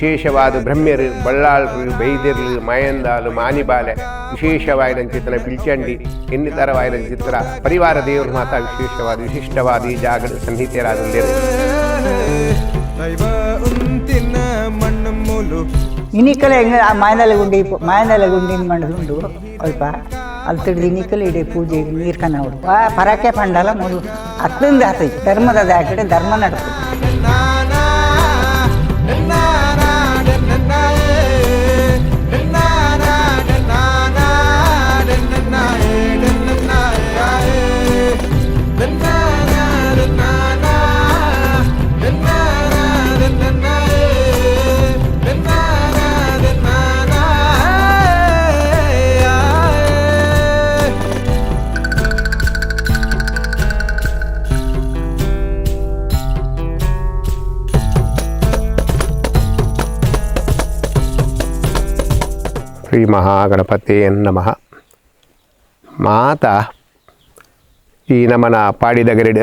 ವಿಶೇಷವಾದ ಬ್ರಹ್ಮ್ಯರು ಬಳ್ಳಾಳರು, ಬೈದಿರ್ಲು ಮಾಯಂದಾಲು ಮಾನಿಬಾಲೆ ವಿಶೇಷವಾದ ಚಿತ್ರ ಬಿಲ್ಚಂಡಿ ಇನ್ನಿತರವಾದ ಚಿತ್ರ ಪರಿವಾರ ದೇವರು ಮಾತ್ರ ವಿಶೇಷವಾದ, ವಿಶಿಷ್ಟವಾದ ಈ ಜಾಗದ ಸನ್ನಿಹಿತರಾದಲ್ಲಿ ಇನಿಕಲೆ ಹೆಂಗ ಮಾಯನೆಲೆ ಗುಂಡಿ ಮಾಯನೆಲೆ ಗುಂಡಿ ಮಾಡಿದ್ರು ಅಲ್ಪ. ಅಲ್ಲಿ ತಿಡ್ದು ಇನಿಕಲ್ ಇಡೀ ಪೂಜೆ ನೀರು ಕನ್ನೋಡು ಆ ಪರಕೆ ಪಂಡಲ ಮೊದಲು ಹತ್ತಿಂದ ಹತ್ತೈತಿ ಧರ್ಮದ ದಾಕಡೆ ಧರ್ಮ ನಡ್ತು ಶ್ರೀ ಮಹಾಗಣಪತಿ ನಮಃ. ಮಾತ, ಈ ನಮನ ಪಾಡಿದ ಗರಿಡ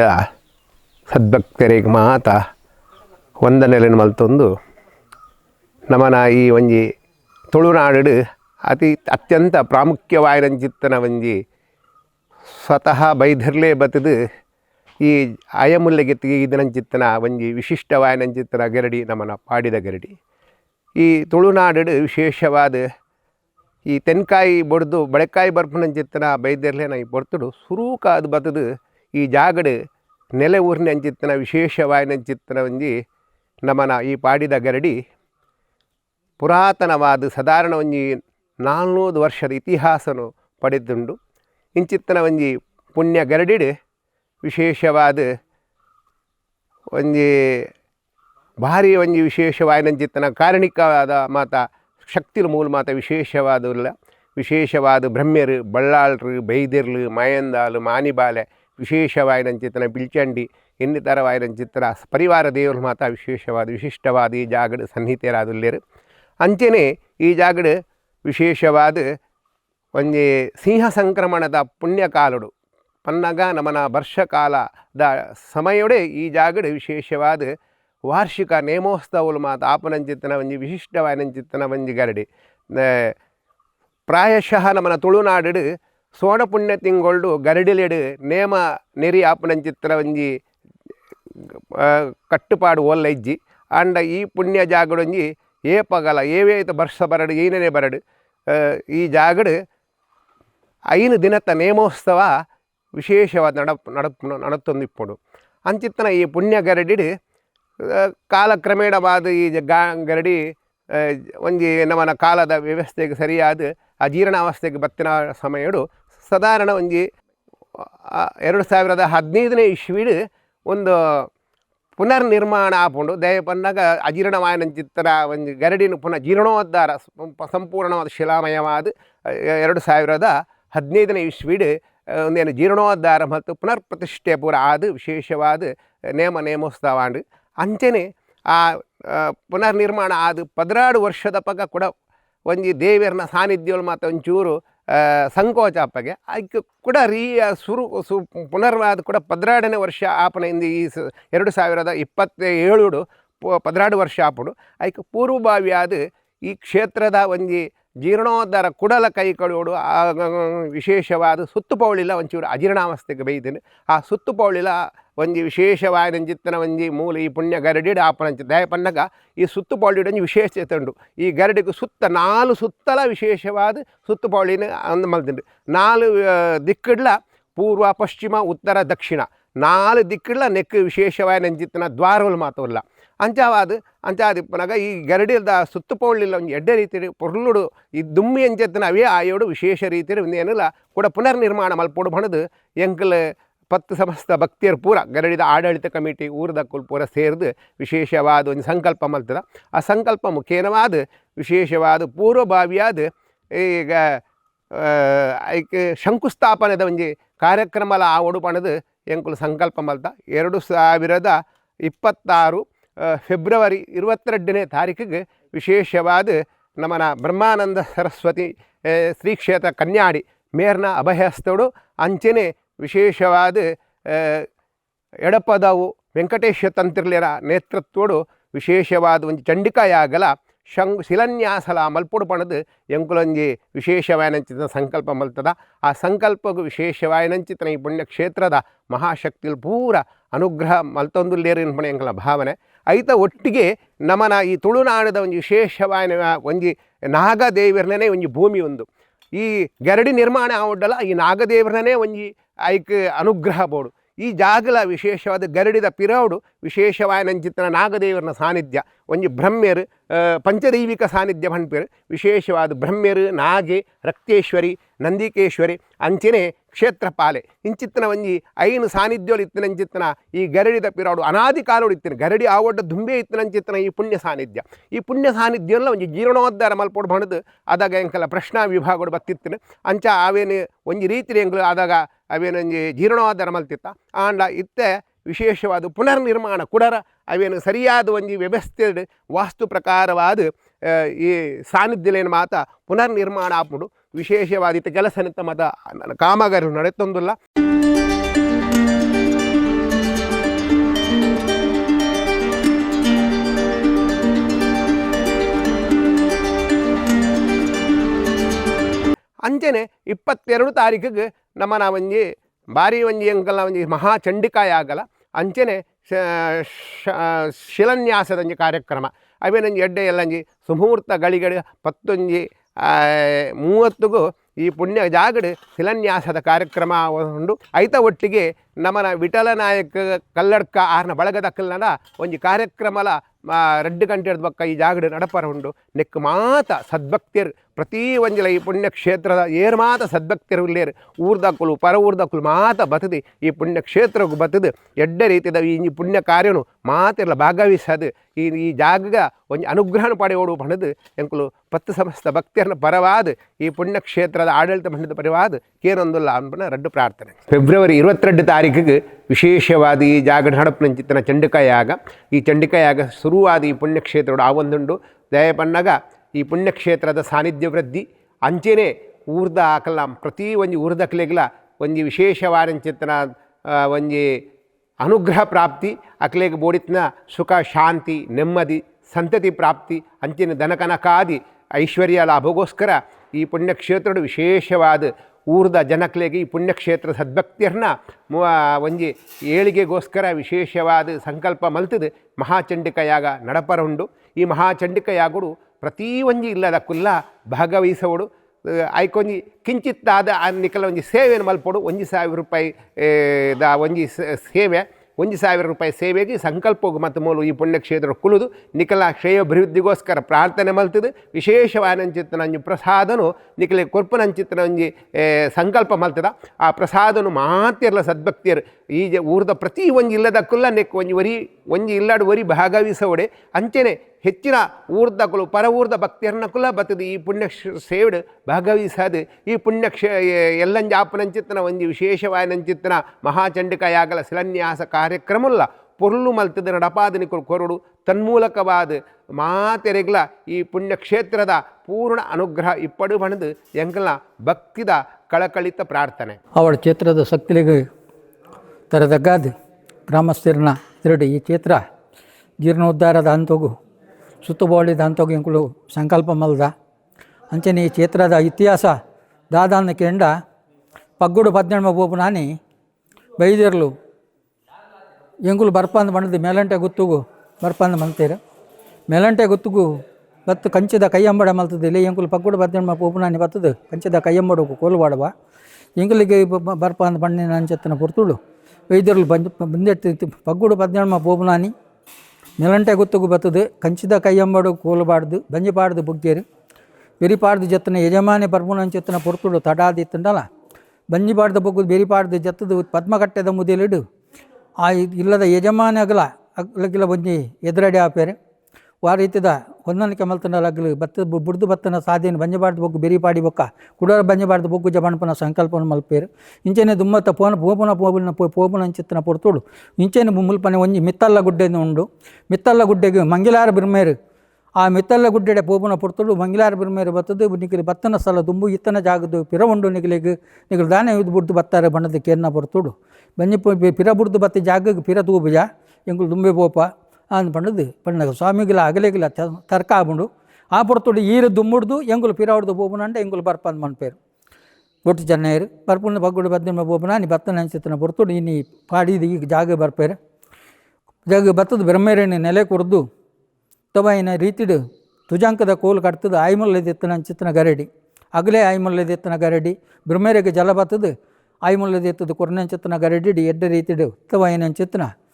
ಸದ್ಭಕ್ತರಿಗೆ ಮಾತ ಒಂದನೆಲೆ ಮಲ್ತೊಂದು ನಮನ ಈ ಒಂಜಿ ತುಳುನಾಡು ಅತಿ ಅತ್ಯಂತ ಪ್ರಾಮುಖ್ಯವಾಯಿರಂಚಿತ್ತನ ಒಂಜಿ ಸ್ವತಃ ಬೈದರ್ಲೇ ಬತ್ತದು ಈ ಅಯಮುಲ್ಲೆಗೆತ್ತಿಗೆ ಇದನಂಚಿತ್ತನ ಒಂಜಿ ವಿಶಿಷ್ಟವಾಯಿನಂಚಿತ್ತನ ಗರಡಿ ನಮನ ಪಾಡಿದ ಗರಡಿ ಈ ತುಳುನಾಡು ವಿಶೇಷವಾದ ಈ ತೆನ್ಕಾಯಿ ಬಡ್ದು ಬಳೆಕಾಯಿ ಬರ್ಪುನಂಚಿತ್ತಿನ ಬೈದರ್ಲೇನ ಈ ಬರ್ತಡು ಅದು ಬತದು ಈ ಜಾಗಡು ನೆಲೆ ಊರಿನ ಅಂಚಿತ್ತನ ವಿಶೇಷವಾಯಿನಂಚಿತ್ತನ ಒಂಜಿ ನಮನ ಈ ಪಾಡಿದ ಗರಡಿ. ಪುರಾತನವಾದ ಸಾಧಾರಣ ಒಂಜಿ ನಾಲ್ನೂರು ವರ್ಷದ ಇತಿಹಾಸನು ಪಡೆದುಂಡು ಇಂಚಿತ್ತನ ಒಂಜಿ ಪುಣ್ಯ ಗರಡಿಡ್ ವಿಶೇಷವಾದ ಒಂಜಿ ಭಾರಿ ಒಂಜಿ ವಿಶೇಷವಾಯಿನಂಚಿತ್ತನ ಕಾರಣಿಕವಾದ ಮಾತ ಮೂಲ ಮಾತ ವಿಶೇಷವಾದುಲ್ಲ ವಿಶೇಷವಾದ ಬ್ರಹ್ಮ್ಯರು ಬಳ್ಳಾಳ್ರು, ಬೈದಿರ್ಲು, ಮಯಂದಾಲು, ಮಾನಿಬಾಲೆ ಬಿಳ್ಚಂಡಿ ಇನ್ನಿತರವಾಯಿನ ಚಿತ್ರ ಪರಿವಾರ ದೇವರು ಮಾತ ವಿಶೇಷವಾದ, ವಿಶಿಷ್ಟವಾದ, ಈ ಜಾಗಡು ಸನ್ನಿಹಿತರಾದುಲ್ಲೇರು. ಅಂಚೆನೆ ಈ ಜಾಗಡ ವಿಶೇಷವಾದ ಒಂಜಿ ಸಿಂಹ ಸಂಕ್ರಮಣದ ಪುಣ್ಯಕಾಲಡು. ಪನ್ನಗ ನಮನ ವರ್ಷಕಾಲದ ಸಮಯೊಡೆ ಈ ಜಾಗಡ ವಿಶೇಷವಾದ ವಾರ್ಷಿಕ ನೇಮೋತ್ಸವಲು ಮಾತ ಆಪನಂಚಿತ್ತನ ಒಂಜಿ ವಿಶಿಷ್ಟವಾಯಿನಂಚಿತ್ತನ ಒಂಜಿ ಗರಡಿ ನ- ಪ್ರಾಯಶಃ ನಮನ ತುಳುನಾಡು ಸೋಣ ಪುಣ್ಯ ತಿಂಗೊಳ್ಡು ಗರಡಿಲೆಡು ನೇಮ ನೆರಿ ಆಪನಂಚಿತ್ತನ ಒಂಜಿ ಆ, ಕಟ್ಟುಪಾಡು ಓಲ್ಲ ಇಜ್ಜಿ ಅಂಡ ಈ ಪುಣ್ಯ ಜಾಗಡೊಂಜಿ ಏ ಪಗಲ ಏವೇತ ವರ್ಷ ಬರಡು ಏನೇನೆ ಬರಡು ಆ, ಈ ಜಾಗಡು ಐನು ದಿನದ ನೇಮೋತ್ಸವ ವಿಶೇಷವಾದ ನಡಪ್ ನಡಪ್ ನಡತೊಂದಿಪ್ಪುಡು ಅಂಚಿತ್ತನ ಈ ಪುಣ್ಯ ಗರಡಿಡ್ ಆ, ಕಾಲಕ್ರಮೇಣವಾದ ಈ ಗಾ ಗರಡಿ ಒಂಜಿ ನಮನ ಕಾಲದ ವ್ಯವಸ್ಥೆಗೆ ಸರಿಯಾದ ಅಜೀರ್ಣಾವಸ್ಥೆಗೆ ಬತ್ತಿನ ಸಮಯಡು, ಸಾಧಾರಣ ಒಂಜಿ ಎರಡು ಸಾವಿರದ ಹದಿನೈದನೇ ಇಸ್ವಿಡ್ ಒಂದು ಪುನರ್ ನಿರ್ಮಾಣ ಆಪುಂಡು. ದಯ ಪನ್ನಗ ಅಜೀರ್ಣವಾಯನಂಚಿತ್ತರ ಒಂದು ಗರಡಿನ ಪುನಃ ಜೀರ್ಣೋದ್ಧಾರ ಸಂಪೂರ್ಣವಾದ ಶಿಲಾಮಯವಾದ ಎರಡು ಸಾವಿರದ ಹದಿನೈದನೇ ಇಸ್ವಿಡ್ ಒಂದೇನು ಜೀರ್ಣೋದ್ಧಾರ ಮತ್ತು ಪುನರ್ ಪ್ರತಿಷ್ಠೆ ಪೂರ ಆದ ವಿಶೇಷವಾದ ನೇಮ ನೇಮೋತ್ಸವಾಂಡ್. ಅಂಚನೆ ಆ ಆ, ಪುನರ್ ನಿರ್ಮಾಣ ಆದ ಪದ್ರಾಡು ವರ್ಷದ ಪಕ್ಕ ಕೂಡ ಒಂಜಿ ದೇವಿಯರ್ನ ಸಾನ್ನಿಧ್ಯ ಮಾತ್ರ ಒಂಚೂರು ಸಂಕೋಚ ಅಪ್ಪಗೆ ಅದಕ್ಕೆ ಕೂಡ ರೀ ಸುರು ಸು ಪುನರ್ವಾದ ಕೂಡ ಪದ್ರಾಡನೇ ವರ್ಷ ಆಪನ ಆಪನೆಯಿಂದ ಈ ಎರಡು ಸಾವಿರದ ಇಪ್ಪತ್ತ ಏಳು ಪದ್ರಾಡು ವರ್ಷ ಆಪುಡು. ಅದಕ್ಕೆ ಪೂರ್ವಭಾವಿಯಾದ ಈ ಕ್ಷೇತ್ರದ ಒಂಜಿ ಜೀರ್ಣೋದ್ಧಾರ ಕುಡಲ ಕೈಕೊಳ್ಳೋಡು ಆ ವಿಶೇಷವಾದ ಸುತ್ತು ಪೌಳಿಲ ಒಂಚೂರು ಅಜೀರ್ಣಾವಸ್ಥೆಗೆ ಬೈದಿನಿ. ಆ ಸುತ್ತು ಪೌಳಿಲ ಒಂಜಿ ವಿಶೇಷವಾದಂಚಿತ್ತನ ಒಂಜಿ ಮೂಲ ಈ ಪುಣ್ಯ ಗರಡಿಡ್ ಆಪನಂಚ ದಯ ಪನ್ನಗ ಈ ಸುತ್ತು ಪೌಳಿಡ್ ಒಂಜಿ ವಿಶೇಷತೆ ಉಂಡು ಈ ಗರಡಿಗೆ ಸುತ್ತ ನಾಲು ಸುತ್ತಲ ವಿಶೇಷವಾದ ಸುತ್ತು ಪೌಳಿನ ಅಂದು ಮಲ್ದಿಂಡು ನಾಲು ದಿಕ್ಕಿಡ್ಲ ಪೂರ್ವ, ಪಶ್ಚಿಮ, ಉತ್ತರ, ದಕ್ಷಿಣ. ನಾಲ್ಕು ದಿಕ್ಕಿಡ್ಲ ನೆಕ್ ವಿಶೇಷವಾದ ಚಿತ್ತನ ದ್ವಾರಗಳು ಮಾತವಲ್ಲ ಅಂಚಾವಾದ ಅಂಚಾದಿಪ್ಪನಾಗ ಈ ಗರಡಿಲ್ದ ಸುತ್ತು ಪೌಳಿಲ್ಲ ಒಂದು ಎಡ್ಡೆ ರೀತಿ ಪೊರ್ಲುಡು, ಈ ದುಮ್ಮಿ ಅಂಚೆತ್ತಿನ ಅವೇ ಆಯೋಡು ವಿಶೇಷ ರೀತಿಯಲ್ಲಿ ಒಂದೇನಿಲ್ಲ ಕೂಡ ಪುನರ್ ನಿರ್ಮಾಣ ಮಲ್ಪೊಡು ಬಣದು ಎಂಕಲ್ ಪತ್ತು ಸಮಸ್ತ ಭಕ್ತಿಯರು ಪೂರ, ಗರಡಿದ ಆಡಳಿತ ಕಮಿಟಿ, ಊರದ ಪೂರ ಸೇರಿದು ವಿಶೇಷವಾದ ಒಂದು ಸಂಕಲ್ಪ ಮಲ್ತದ. ಆ ಸಂಕಲ್ಪ ಮುಖೇನವಾದ, ವಿಶೇಷವಾದ ಪೂರ್ವಭಾವಿಯಾದ, ಈಗ ಐಕ್ ಶಂಕುಸ್ಥಾಪನೆದ ಒಂಜಿ ಕಾರ್ಯಕ್ರಮಲ ಆ ಒಡುಪಣದು ಎಂಕುಲು ಸಂಕಲ್ಪ ಮಲ್ತ. ಎರಡು ಸಾವಿರದ ಇಪ್ಪತ್ತಾರು ಫೆಬ್ರವರಿ ಇರುವತ್ತೆರಡನೇ ತಾರೀಕಿಗೆ ವಿಶೇಷವಾದ ನಮನ. ಬ್ರಹ್ಮಾನಂದ ಸರಸ್ವತಿ ಶ್ರೀ ಕ್ಷೇತ್ರ ಕನ್ಯಾಡಿ, ಮೇರ್ನ ಅಭಯಸ್ತೋಡು ಅಂಚನೆ ವಿಶೇಷವಾದ ಎಡಪದವು ವೆಂಕಟೇಶ ತಂತ್ರಿಲಿಯರ ನೇತೃತ್ವಡು ವಿಶೇಷವಾದ ಒಂದು ಚಂಡಿಕಾಯಾಗಲ, ಶಂ, ಶಿಲಾನ್ಯಾಸಲ ಮಲ್ಪುಡು ಪಣದು ಎಂಕುಲೊಂಜಿ ವಿಶೇಷವಾಯನಂಚಿತ ಸಂಕಲ್ಪ ಮಲ್ತದ. ಆ ಸಂಕಲ್ಪಗೂ ವಿಶೇಷವಾಯನಂಚಿತನ ಈ ಪುಣ್ಯಕ್ಷೇತ್ರದ ಮಹಾಶಕ್ತಿಲಿ ಪೂರ ಅನುಗ್ರಹ ಮಲ್ತೊಂದುಲ್ಲೇರು ಪಣ ಎಂಕಲ ಭಾವನೆ. ಐತ ಒಟ್ಟಿಗೆ ನಮನ ಈ ತುಳುನಾಡದ ಒಂದು ವಿಶೇಷವಾದ ಒಂಜಿ ನಾಗದೇವಿರನೇ ಒಂಜಿ ಭೂಮಿ ಒಂದು. ಈ ಗರಡಿ ನಿರ್ಮಾಣ ಆವಡ್ಡಲ ಈ ನಾಗದೇವರನೇ ಒಂಜಿ ಐಕ್ ಅನುಗ್ರಹ ಬೋಡು. ಈ ಜಾಗಲ ವಿಶೇಷವಾದ ಗರಡಿದ ಪಿರೌಡು ವಿಶೇಷವಾಯನಂಚಿತ್ತನ ನಾಗದೇವರನ ಸಾನ್ನಿಧ್ಯ. ಒಂಜಿ ಬ್ರಹ್ಮ್ಯರು ಪಂಚದೈವಿಕ ಸಾನ್ನಿಧ್ಯ ಪಂಪೇರು ವಿಶೇಷವಾದ ಬ್ರಹ್ಮ್ಯರು ನಾಗೆ, ರಕ್ತೇಶ್ವರಿ, ನಂದಿಕೇಶ್ವರಿ, ಅಂಚನೆ ಕ್ಷೇತ್ರಪಾಲೆ. ಇಂಚಿತ್ತಿನ ಒಂಜಿ ಐನು ಇತ್ತಿನ ಅಂಚಿತ್ತಿನ ಈ ಗರಡಿದ ಪಿರಾಡು ಅನಾದಿ ಕಾಲೋಡು ಇತ್ತಿನ, ಗರಡಿ ಆವಡ್ಡ ದುಂಬೆ ಇತ್ತಿನಂಚಿತ್ತನ ಈ ಪುಣ್ಯ ಸಾನ್ನಿಧ್ಯ ಈ ಪುಣ್ಯ ಸಾನ್ನಿಧ್ಯಲ್ಲ ಒಂಜಿ ಜೀರ್ಣೋದ್ಧಾರ ಮಲ್ಪೊಡು ಬಣದು ಅದಾಗ ಎಂಕಲ ಪ್ರಶ್ನಾ ವಿಭಾಗಗಳು ಬತ್ತಿತ್ತಿನ. ಅಂಚ ಅವೇನು ಒಂಜಿ ರೀತಿ ಎಂಗ್ಲು ಆದಾಗ ಅವೇನು ಒಂಜಿ ಜೀರ್ಣೋದ್ಧಾರ ಮಲ್ತಿತ್ತ. ಆಂಡ ಇತ್ತೆ ವಿಶೇಷವಾದ ಪುನರ್ನಿರ್ಮಾಣ ಕುಡರ, ಅವೇನು ಸರಿಯಾದ ಒಂಜಿ ವ್ಯವಸ್ಥೆ ವಾಸ್ತು ಪ್ರಕಾರವಾದ ಈ ಸಾನ್ನಿಧ್ಯಲೇನು ಮಾತ ಪುನರ್ನಿರ್ಮಾಣ ಆಪುಡು. ವಿಶೇಷವಾದ ಇತ್ತ ಕೆಲಸ ನಿತ್ತ ಮತ ಕಾಮಗಾರಿ ನಡೆತ್ತೊಂದುಲ್ಲ ಅಂಚನೆ ಇಪ್ಪತ್ತೆರಡು ತಾರೀಕಿಗೆ ನಮ್ಮ ಒಂಜಿ ಭಾರಿ ಒಂಜಿ ಅಂಕಲ್ನ ಒಂಜಿ ಮಹಾ ಚಂಡಿಕಾಯ ಆಗಲ ಅಂಚನೆ ಶ- ಶ- ಶಿಲಾನ್ಯಾಸದ ಒಂಜಿ ಕಾರ್ಯಕ್ರಮ. ಅವೇನಂಜಿ ಎಡ್ಡೆ ಎಲ್ಲಂಜಿ ಸುಮೂರ್ತ ಗಳಿಗಡೆ ಪತ್ತೊಂಜಿ ಮೂವತ್ತಿಗೂ ಈ ಪುಣ್ಯ ಜಾಗಡ್ ಶಿಲಾನ್ಯಾಸದ ಕಾರ್ಯಕ್ರಮ ಉಂಡು ಐತ ಒಟ್ಟಿಗೆ ನಮನ ವಿಠಲ ನಾಯಕ ಕಲ್ಲಡ್ಕ ಆರ್ನ ಬಳಗದ ಕಲ್ಲನ ಒಂಜಿ ಕಾರ್ಯಕ್ರಮಲ ರೆಡ್ಡು ಗಂಟೆ ಬಕ್ಕ ಈ ಜಾಗಡ್ ನಡಪರ ಉಂಡು. ನೆಕ್ ಮಾತ ಸದ್ಭಕ್ತಿಯರು ಪ್ರತಿ ಒಂಜಲ ಈ ಪುಣ್ಯಕ್ಷೇತ್ರದ ಏರ್ ಮಾತ ಸದ್ಭಕ್ತಿಯರು ಇಲ್ಲೇರು ಊರ್ದಕ್ಕಲು ಪರ ಊರ್ದಕ್ಕಲು ಮಾತ ಬತದಿ, ಈ ಪುಣ್ಯಕ್ಷೇತ್ರಕ್ಕೆ ಬತದು. ಎಡ್ಡ ರೀತಿದ ಈ ಪುಣ್ಯ ಕಾರ್ಯನು ಮಾತಿರಲ ಭಾಗವಹಿಸದು. ಈ ಈ ಜಾಗಗ ಒಂಜಿ ಅನುಗ್ರಹನ ಪಡೆಯೋಡು ಪಣದು. ಎಂಕುಲು ಪತ್ತು ಸಮಸ್ತ ಭಕ್ತಿಯರನ್ನ ಪರವಾದ. ಈ ಪುಣ್ಯಕ್ಷೇತ್ರದ ಆಡಳಿತ ಮಂಡದ ಪರವಾದ. ಕೇನೊಂದುಲ್ಲ ಅನ್ಪನ ರಡ್ಡು ಪ್ರಾರ್ಥನೆ. ಫೆಬ್ರವರಿ ಇರುವತ್ತೆರಡು ತಾರೀಕಿಗೆ ವಿಶೇಷವಾದ ಈ ಜಾಗ ಹಡಪ್ನಂಚಿತ್ತನ ಚಂಡಿಕಾಯಾಗ. ಈ ಚಂಡಿಕಾಯಾಗ ಶುರುವಾದ ಈ ಪುಣ್ಯಕ್ಷೇತ್ರ ಆವೊಂದುಂಡು ದಯ ಪನ್ನಗ ಈ ಪುಣ್ಯಕ್ಷೇತ್ರದ ಸಾನ್ನಿಧ್ಯ ವೃದ್ಧಿ ಅಂಚೆನೆ ಊರ್ದ ಹಾಕಲ್ಲ ಪ್ರತಿ ಒಂದು ಊರ್ದ ಕಲೆಗಳ ಒಂಜಿ ವಿಶೇಷವಾದಂಚಿತ್ತನ ಒಂಜಿ ಅನುಗ್ರಹ ಪ್ರಾಪ್ತಿ, ಅಕ್ಲೆಗೆ ಬೋಡಿತ್ನ ಸುಖ, ಶಾಂತಿ, ನೆಮ್ಮದಿ, ಸಂತತಿ ಪ್ರಾಪ್ತಿ, ಅಂಚಿನ ದನಕನಕಾದಿ ಐಶ್ವರ್ಯ ಲಾಭಗೋಸ್ಕರ ಈ ಪುಣ್ಯಕ್ಷೇತ್ರದ ವಿಶೇಷವಾದ ಊರ್ದ ಜನಕ್ಲೆಗೆ ಈ ಪುಣ್ಯಕ್ಷೇತ್ರ ಸದ್ಭಕ್ತಿಯರ್ನ ಒಂಜಿ ಏಳಿಗೆಗೋಸ್ಕರ ವಿಶೇಷವಾದ ಸಂಕಲ್ಪ ಮಲ್ತದು ನಡಪರ ಉಂಡು ಈ ಮಹಾಚಂಡಿಕಯಾಗುಡು ಪ್ರತಿ ಒಂಜಿ ಇಲ್ಲದ ಕುಲ್ಲ ಭಾಗವಹಿಸೋಡು ಐಕೊಂಜಿ ಕಿಂಚಿತ್ತಾದ ಆ ನಿಕಲ ಒಂಜಿ ಸೇವೆಯನ್ನು ಮಲ್ಪೊಡು. ಒಂಜಿ ಸಾವಿರ ರೂಪಾಯಿ ದ ಒಂಜಿ ಸೇವೆ, ಒಂಜಿ ಸಾವಿರ ರೂಪಾಯಿ ಸೇವೆಗೆ ಸಂಕಲ್ಪವು ಮತ್ತು ಮೂಲ ಈ ಪುಣ್ಯಕ್ಷೇತ್ರ ಕುಲುದು. ನಿಕಲ ಶ್ರೇಯೋಭಿವೃದ್ಧಿಗೋಸ್ಕರ ಪ್ರಾರ್ಥನೆ ಮಲ್ತದು. ವಿಶೇಷವಾದಂಚಿತ್ತನ ಒಂಜಿ ಪ್ರಸಾದನು, ನಿಕಲೆ ಕೊರ್ಪನಂಚಿತ್ತನ ಒಂಜಿ ಸಂಕಲ್ಪ ಮಲ್ತದ. ಆ ಪ್ರಸಾದನು ಮಾತಿರ್ಲ ಸದ್ಭಕ್ತಿಯರು. ಈ ಊರದ ಪ್ರತಿ ಇಲ್ಲದ ಕುಲ್ಲ ನೆಕ್ ಒಂಜಿ ವರಿ, ಒಂಜಿ ಇಲ್ಲಾಡು ವರಿ ಭಾಗವಹಿಸೋಡೆ. ಅಂಚೆನೆ ಹೆಚ್ಚಿನ ಊರ್ದಕುಲು ಪರ ಊರ್ದ ಭಕ್ತಿಯರ್ನ ಕುಲ ಬತ್ತದೆ ಈ ಪುಣ್ಯ ಸೇವಡು ಭಾಗವಹಿಸದು, ಈ ಪುಣ್ಯ ಕ್ಷೇ ಒಂದು ವಿಶೇಷವಾಯನಂಚಿತ್ತನ ಮಹಾಚಂಡಿಕಾಯಾಗಲ ಶಿಲಾನ್ಯಾಸ ಕಾರ್ಯಕ್ರಮಲ್ಲ ಪೊರ್ಲು ಮಲ್ತದ ನಡಪಾದನಿಕರು ಕೊರಡು ತನ್ಮೂಲಕವಾದ ಮಾತೆರೆಗ್ಲ ಈ ಪುಣ್ಯಕ್ಷೇತ್ರದ ಪೂರ್ಣ ಅನುಗ್ರಹ ಇಪ್ಪಡು ಬಣದು ಎಂಕಲ್ನ ಭಕ್ತಿದ ಕಳಕಳಿತ ಪ್ರಾರ್ಥನೆ. ಅವಳ ಕ್ಷೇತ್ರದ ಶಕ್ತಿಲಿಗೆ ತರದಗಾದ ಗ್ರಾಮಸ್ಥರನ್ನ ತಿರುಡಿ ಈ ಕ್ಷೇತ್ರ ಜೀರ್ಣೋದ್ಧಾರದ ಹಂತಗು ಸುತ್ತುಬೋಳಿದ ಹಂತಗು ಇಂಕುಲು ಸಂಕಲ್ಪ ಮಲ್ದ ಅಂಚನೆ ಈ ಕ್ಷೇತ್ರದ ಇತಿಹಾಸ ದಾದಾನ ಕೆಂಡ ಪಗ್ಗುಡು ಪದ್ನೆಣ್ಮ ಬೋಪು ನಾನಿ ಬೈದಿರ್ಲು ಎಂಕುಲು ಬರ್ಪಂದು ಬಣ್ಣದ ಮೇಲಂಟೆ ಗುತ್ತುಗು ಬರ್ಪಂದು ಮಲ್ತೀರು ಮೇಲಂಟೆ ಗುತ್ತುಗು ಬತ್ತು ಕಂಚಿದ ಕೈಯಂಬಡ ಮಲ್ತದ ಇಲ್ಲಿ ಎಂಕುಲು ಪಗ್ಗುಡು ಪದ್ನೆಣ್ಮ ಬೋಪು ನಾನಿ ಬತ್ತದು ಕಂಚಿದ ಕೈಯಂಬಡು ಕೋಲು ಬಾಡುವ ಎಂಕುಲಿಗೆ ಬರ್ಪಂದು ಬಣ್ಣಿನ ಅಂಚೆತ್ತನ ಪುರ್ತುಳು ವೈದ್ಯರು ಬಂದು ಬಂದೆತ್ತಿ ಪಗ್ಗುಡು ಪದ್ನೆಣ್ಮ ಬೋಪು ನಾನಿ ನೆಲಂಟೆ ಗುತ್ತುಗು ಬತ್ತದೆ, ಕಂಚಿದ ಕೈಯಂಬಡು ಕೂಲಬಾರ್ದು ಬಂಜಿಪಾಡ್ದು ಬುಗ್ಗೇರಿ. ಬೆರಿಪಾಡ್ದು ಜತ್ತನ ಯಜಮಾನಿ ಬರ್ಪುನಂಚೆತ್ತನ ಪೊರ್ತುಡು ತಡಾದಿತ್ತಂಡಲ್ಲ ಬಂಜಿಪಾಡ್ದು ಬುಗ್ಗು ಬೆರಿಪಾಡ್ದು ಜತ್ತದು ಪದ್ಮಕಟ್ಟೆದ ಮುದಿಲಿಡು. ಆ ಇಲ್ಲದ ಯಜಮಾನಿ ಅಗಲ ಅಗ್ಲಗಿಲ ಬಂಜಿ ಎದುರಡಿ ಆಪೇರೆ. ಆ ರೀತಿದ ಹೊಂದಾಣಿಕೆ ಮಲ್ತನ ಅಗ್ಲು ಬತ್ತ ಬುಡ್ದು ಬತ್ತನ ಸಾಧೇನು ಬಂಜಬಾರ್ದು ಬೆರಿ ಪಾಡಿ ಬೊಕ್ಕ, ಕುಡರ ಬಂಜಬಾರ್ದು ಬೊಗ್ಗು ಜಬಣಪನ ಸಂಕಲ್ಪನ ಮಲ್ಪೇರು. ಇಂಚೆನೆ ದುಮ್ಮತ್ತ ಪೋನ, ಪೋಪುನ ಪೋಬಿನ ಪೋ, ಪೋಪುನ ಅಂಚಿತ್ತನ ಪೊರ್ತೋಡು. ಇಂಚೆನೆ ಮುಲ್ಪನೆ ಒಂಜಿ ಮಿತ್ತಲ್ಲ ಗುಡ್ಡೆನು ಉಂಡು. ಮಿತ್ತಲ್ಲ ಗುಡ್ಡೆಗೆ ಮಂಗಿಲಾರ ಬಿರ್ಮೇರು. ಆ ಮಿತ್ತಲ್ಲ ಗುಡ್ಡೆಡೆ ಪೋಪುನ ಪೊರ್ತುಡು, ಮಂಗಿಲಾರ ಬಿರ್ಮೇರು ಬತ್ತದು ನಿಗಲಿ ಬತ್ತನ ಸಲ ದುಂಬು ಇತ್ತನ ಜಾಗದು ಪಿರ ಉಂಡು ನಿಗಲಿಗೆ ನಿಗಲು ದಾನೆ ಇದು ಬುಡ್ದು ಬತ್ತಾರೆ ಬಣ್ಣದ ಕೇರ್ನ ಪೊರ್ತೋಡು. ಬಂಜಿ ಪಿರ ಬುಡ್ದು ಬತ್ತಿ ಜಾಗಕ್ಕೆ ಪಿರ ತೂಬುಜ ಎಂಕುಲು ದುಂಬೆ ಪೋಪ. ಅಂದ್ ಪಂಡದು ಪಂಡ ಸ್ವಾಮಿಗಳ ಅಗಲೆಗಿಲ ತರ್ಕ ಆಬುಂಡು ಆ ಪುರತುಡು ಈರು ದುಮ್ಮುಡ್ದು, ಎಂಗುಲು ಪಿರಾವಡ್ದು ಬೋಬುನಂಡ, ಎಂಗುಲು ಬರ್ಪಂದ್ ಮನ್ಪೇರು. ಒಟ್ಟು ಚೆನ್ನೈರು ಬರ್ಪುಣ್ಣ ಬಗ್ಗುಡು ಬದ್ದಿನ ಬೋಬುನ ನೀ ಬತ್ತನ ಅನ್ಸಿತನ ಪುರತುಡು ಇನ್ನಿ ಪಾಡಿದ ಈಗ ಜಾಗ ಬರ್ಪೇರು. ಜಾಗ ಬತ್ತದ ಬ್ರಹ್ಮೇರೇಣಿ ನೆಲೆ ಕುರ್ದು ತಬಾಯಿನ ರೀತಿಡು ತುಜಾಂಕದ ಕೋಲು ಕಟ್ತದ ಆಯ್ಮಲ್ಲದಿತ್ತನ ಅಂಚಿತ್ತನ ಗರಡಿ. ಅಗಲೇ ಆಯ್ಮಲ್ಲದಿತ್ತನ ಗರಡಿ, ಬ್ರಹ್ಮೇರೆಗೆ ಜಲ ಬತ್ತದು ಆಯ್ಮಲ್ಲದಿತ್ತದ ಕೊರ್ನಂಚಿತ್ತನ ಗರಡಿ ಎಡ್ಡ ರೀತಿಡು ತಬಾಯಿನ ಅಂಚಿತ್ತನ ಇದು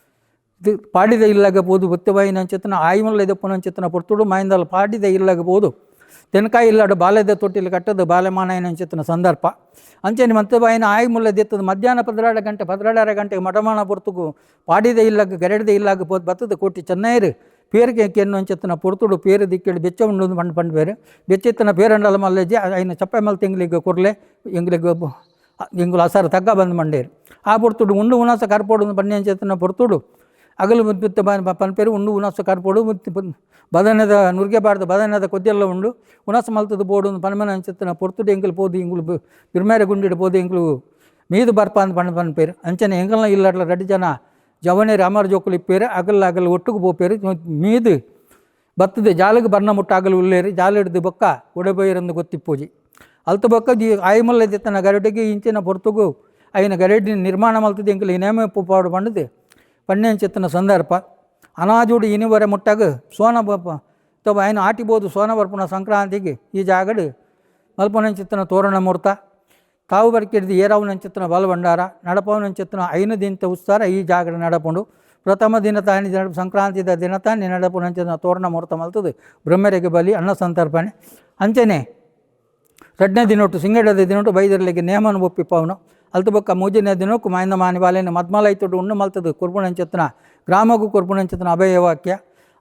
ಪಾಡಿದ ಇಲ್ಲಾಗಬಹುದು ಗೊತ್ತವಾಯಿನ ಅಂಚೆತ್ತನ ಆಯ್ಮಲ್ಲದಪ್ಪನ ಅಂಚೆತ್ತನ ಪೊರ್ತುಡು ಮಾಯಿಂದಲ್ಲ ಪಾಡಿದ ಇಲ್ಲಾಗಬಹುದು ತೆನಕಾಯಿ ಇಲ್ಲಾಡು ಬಾಲ್ಯದ ತೊಟ್ಟಿಲು ಕಟ್ಟದು ಬಾಲ್ಯಮಾನಾಯನ ಅಂಚೆತ್ತನ ಸಂದರ್ಭ ಅಂಚೆನಿ ಮಂತಬಾಯಿನ ಆಯ್ ಮುಲ್ಲದೆತ್ತದು ಮಧ್ಯಾಹ್ನ ಪದರಾಡ ಗಂಟೆ ಪದರಾಡಾರ ಗಂಟೆಗೆ ಮಡಮಾಣ ಪೊರ್ತುಗು ಪಾಡಿದ ಇಲ್ಲಾಗ ಗೆರಡದೆ ಇಲ್ಲಾಗ ಪೋದು ಬತ್ತದ ಕೋಟಿ ಚೆನ್ನೈರು పేరుకి ఎన్నో చెత్తన పొడుతుడు పేరు దిక్కడు బెచ్చ ఉండదు పండు పండు పేరు బెచ్చెత్తన పేరండల మళ్ళీ ఆయన చెప్పమల్ తెంగులిగ కుర్లే ఎంగులిగ ఎంగులు అసారు తగ్గ బంది మండేరు ఆ పొడుతుడు ఉండు ఉనాస కరపోడు పండి అని చెత్తన పొడుతుడు ಅಗಲು ಮುತ್ತ ಪನ್ ಪೇರು ಉಂಡು ಉನಾಸ ಕರ್ಪೋಡು ಬದನದ ನುರ್ಗೆಬಾರ್ದು ಬದನದ ಕೊದ್ದೆಲ್ಲ ಉಂಡು ಉನಾಸ ಮಲ್ತದ ಬೋಡು ಪನ್ಮನ ಅಂಚೆತ್ತನ ಪೊರ್ತುಡು ಎಂಗಿಲು ಪೋದು ಇಂಗುಲು ಬಿರ್ಮೇರೆ ಗುಂಡಿಡು ಪೋದು ಇಂಗುಲು ಮೀದು ಬರ್ಪ ಅಂತ ಪಂಡು ಪನ್ ಪೇರು ಅಂಚನೆ ಎಂಗಲ್ನ ಇಲ್ಲಟ್ಲ ರೆಡ್ಡಿ ಜನ ಜವನೇ ರಾಮರ ಜೋಕುಲು ಇಪ್ಪೇರು ಅಗಲ್ ಅಗಲ್ ಒಟ್ಟಿಗೆ పోపేరు ಮೀದು ಬತ್ತದ ಜಾಲಗೆ ಬರ್ನ ಮುಟ್ಟ ಆಗಲು ಉಳ್ಳೇರಿ ಜಾಲ ಹಿಡಿದು ಬೊಕ್ಕ ಒಡೆಬೈರಂದು ಗೊತ್ತಿಪ್ಪೂಜಿ ಅಲ್ತ ಬೊಕ್ಕ ದಿ ಆಯ್ಮಲ್ಲದ ತನ್ನ ಗರಡಿಗೆ ಇಂಚಿನ ಪೊರ್ತುಗು ఆయన గరెడ్డి నిర్మాణం అవుతుంది ఇంక ఈనేమే పుప్పాడు పండుది ಪಣ್ಣೆಂಚಿತ್ತಿನ ಸಂದರ್ಭ ಅನಾಜುಡು ಇನಿವರೆ ಮುಟ್ಟಾಗ ಸೋನ ಬಪ್ಪ ತಬ ಆಯ್ನ ಆಟಿಬೋದು ಸೋನ ಸಂಕ್ರಾಂತಿಗೆ ಈ ಜಾಗಡು ಮಲ್ಪನಂಚಿತ್ತಿನ ತೋರಣ ಮೂರ್ತ. ತಾವು ಬರ್ಕಿಡ್ದು ಏರವನಂಚಿತ್ತಿನ ಬಲಭಂಡಾರ ನಡಪವನಂಚಿತ್ತಿನ ಐನು ದಿಂತ ಉತ್ಸಾರ ಈ ಜಾಗಡ ನಡಪಂಡು. ಪ್ರಥಮ ದಿನ ತಾನಿ ಸಂಕ್ರಾಂತಿದ ದಿನ ತಾನಿ ನಡಪುನಂಚಿತ್ತಿನ ತೋರಣ ಮೂರ್ತ ಮಲ್ತದ. ಬ್ರಹ್ಮರಿಗೆ ಬಲಿ, ಅನ್ನ ಸಂತರ್ಪಣೆ. ಅಂಚನೆ, ರಡ್ನೇ ದಿನೊಟ್ಟು, ಸಿಂಗಡದ ದಿನೊಟ್ಟು ಬೈದಿರಲಿಕ್ಕೆ ನೇಮನ ಒಪ್ಪಿಪ್ಪವನು ಅಲ್ತು ಬೊಕ್ಕ ಮೂಜನೇ ದಿನಕ್ಕೂ ಮಾಯಿಂದ ಮಾನಿ ಬಾಲೇನ ಮದ್ಮಲ ಐತೊಟ್ಟು ಉಣ್ಣು ಮಲ್ತದು ಕುರ್ಪುಣಂಚೆತ್ತನ ಗ್ರಾಮಕ್ಕೂ ಕುರ್ಪುಣಂಚೆತ್ತನ ಅಭಯ ವಾಕ್ಯ.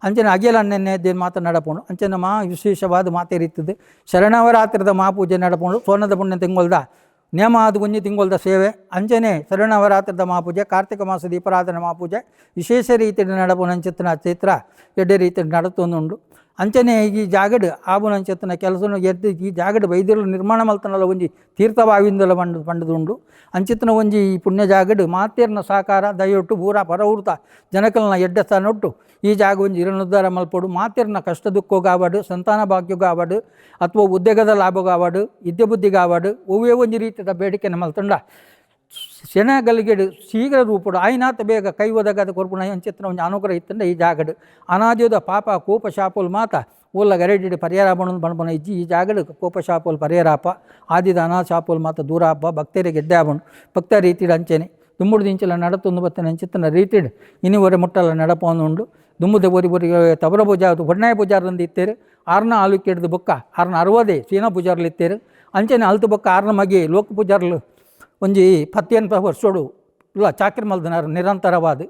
ಅಂಚನೆ ಅಗೆಲ ಅನ್ನೆನ್ನೆ ದಿನ ಮಾತ ನಡಪುಂಡು. ಅಂಚನೆ ಮಾ ವಿಶೇಷವಾದ ಮಾತೇರಿತ್ತದೆ ಶರಣವರಾತ್ರದ ಮಹಾಪೂಜೆ ನಡಪುಂಡು. ಸೋನದ ಪುಣ್ಯ ತಿಂಗೊಳ್ದ ನೇಮ ಆದ ಗುಂಜಿ ತಿಂಗೊಳ್ದ ಸೇವೆ. ಅಂಚನೆ ಶರಣವರಾತ್ರದ ಮಹಾಪೂಜೆ ಕಾರ್ತಿಕ ಮಾಸ ದೀಪಾರಾಧನೆ ಮಹಾಪೂಜೆ ವಿಶೇಷ ರೀತಿಯಲ್ಲಿ ನಡಪುನಂಚಿತ್ತನ ಚೈತ್ರ ಎಡ್ಡೆ ರೀತಿಯಲ್ಲಿ ನಡತೊಂದುಂಡು. ಅಂಚನೆ ಈ ಜಾಗಡ್ ಆಬುನಂಚೆತ್ತನ ಕೆಲಸನ ಎದ್ದು ಈ ಜಾಗಡ್ ವೈದ್ಯರು ನಿರ್ಮಾಣ ಮಲ್ತನಲ್ಲ ಒಂಜಿ ತೀರ್ಥಭಾವಿಂದಲ ಬಂಡು ಪಂಡದುಂಡು. ಅಂಚಿತ್ತನ ಒಂಜಿ ಈ ಪುಣ್ಯ ಜಾಗಡ್ ಮಾತೇರ್ನ ಸಾಕಾರ ದಯೊಟ್ಟು ಪೂರ ಪರವೃತ ಜನಕಲ್ನ ಎಡ್ಡೆ ಈ ಜಾಗ ಒಂಜಿ ಇರನುದ್ಧಾರ ಮಲ್ಪಡು. ಮಾತೇರ್ನ ಕಷ್ಟ ದುಃಖಗಾವಡು ಸಂತಾನ ಭಾಗ್ಯಗಾವಡು, ಅಥವಾ ಉದ್ಯೋಗದ ಲಾಭಗಾವಡು ಇದ್ಯ ಬುದ್ಧಿಗಾವಾಡು, ಒವ್ವೇ ಒಂಜಿ ರೀತಿಯ ಬೇಡಿಕೆನ ಮಲ್ತಂಡ. ಶನಗಲಿಗೆಡು ಶೀಘ್ರ రూపుడు ఆయన ಅನುಗ್ರಹ ಇತ್ತಂಡ ಈ ಜಾಗಡು. ಅನಾದ್ಯದ ಪಾಪ ಕೋಪ ಶಾಪುಲ್ ಮಾತ ಊಲ್ಲ ಗರೆಡಿಡಿ ಪರಿಹಾರ ಬಣ್ಣದ ಬಣ್ಣ ಇಜ್ಜಿ ಈ ಜಾಗಡು ಕೋಪ ಶಾಪುಲ್ ಪರಿಹಾರಪ್ಪ ಆದಿದ ಅನಾ ಶಾಪುಲ್ ಮಾತ ದೂರ ಹಬ್ಬ ಭಕ್ತರಿಗೆ ಗೆಡ್ಡೆ ಆಬಣ್ಣು ಭಕ್ತ ರೀತಿಡು ಅಂಚನೆ. ದುಮ್ಮುಡು ದಿಂಚಲ ನಡತೊಂದು ಬತ್ತನ ಅಂಚಿತ್ತನ ರೀತಿಡ್. ಇನ್ನಿವರೆ ಮುಟ್ಟಲ ನಡಪೊಂದು ಉಂಡು ದುಮ್ಮುದ ಬರಿ ಒರಿ ತಬರ ಪೂಜಾರ ಹೊಡ್ನಾಯ ಪೂಜಾರದಂದು ಇತ್ತೇರು. ಆರ್ನ ಆಲುಕ್ಕೆ ಹಿಡಿದು ಬೊಕ್ಕ, ಆರ್ನ ಅರವದೇ ಸೀನಾ ಪೂಜಾರ್ಲು ಇತ್ತೇರು ಅಂಚನೆ ಅಲ್ತು ಬೊಕ್ಕ ಆರ್ನ ಮಗೆ ಲೋಕ ಪೂಜಾರ್ಲು ಒಂಜಿ ಪತ್ತೆನ್ಪ ವರ್ಷೋಡು ಇಲ್ಲ ಚಾಕ್ರಿ ಮಲ್ದನಾರು ನಿರಂತರವಾದ.